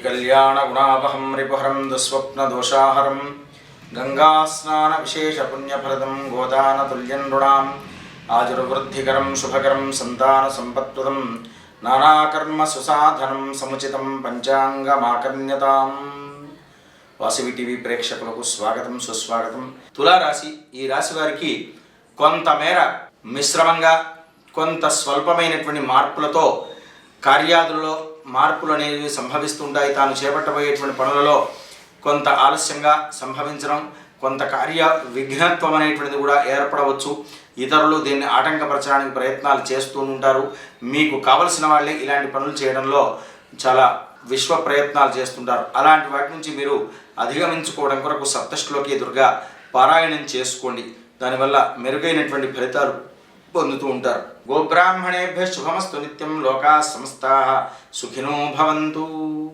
శ్రీకళ్యాణగుణాపహం రిపుహరం దుస్వప్నదోషాహరం గంగాస్నానవిశేషపుణ్యఫలదం గోదానతుల్యం నృణాం ఆజుర్వృద్ధికరం శుభకరం సంతానసంపత్వదం నానాకర్మ సుసాధనం సముచితం పంచాంగమాకర్ణ్యతాం Vasavi TV ప్రేక్షకులకు స్వాగతం సుస్వాగతం. తులారాశి ఈ రాశి వారికి కొంతమేర మిశ్రమంగా కొంత స్వల్పమైనటువంటి మార్పులతో కార్యాదులలో మార్పులు అనేవి సంభవిస్తుంటాయి. తాను చేపట్టబోయేటువంటి పనులలో కొంత ఆలస్యంగా సంభవించడం కొంత కార్య విఘ్నత్వం అనేటువంటిది కూడా ఏర్పడవచ్చు. ఇతరులు దీన్ని ఆటంకపరచడానికి ప్రయత్నాలు చేస్తూ ఉంటారు. మీకు కావలసిన వాళ్ళే ఇలాంటి పనులు చేయడంలో చాలా విశ్వ ప్రయత్నాలు చేస్తుంటారు. అలాంటి వాటి నుంచి మీరు అధిగమించుకోవడం కొరకు సప్తశ్లోకి దుర్గా పారాయణం చేసుకోండి. దానివల్ల మెరుగైనటువంటి ఫలితాలు పొందుతూ ఉంటారు. గోబ్రాహ్మణేభ్య శుభమస్తు నిత్యం లోకా సమస్తా సుఖినో భవంతు.